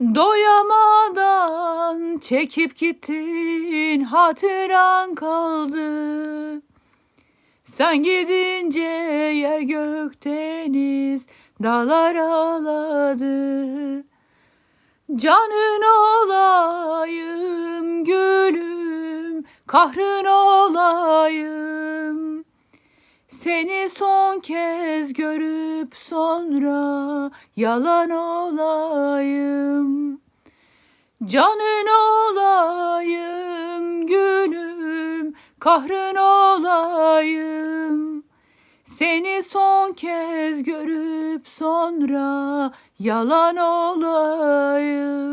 Doyamadan çekip gittin hatıran kaldı. Sen gidince yer gök deniz dağlar ağladı. Canın olayım gülüm, kahrın olayım. Seni son kez görüp sonra yalan olayım. Canın olayım gülüm, kahrın olayım. Seni son kez görüp sonra yalan olayım.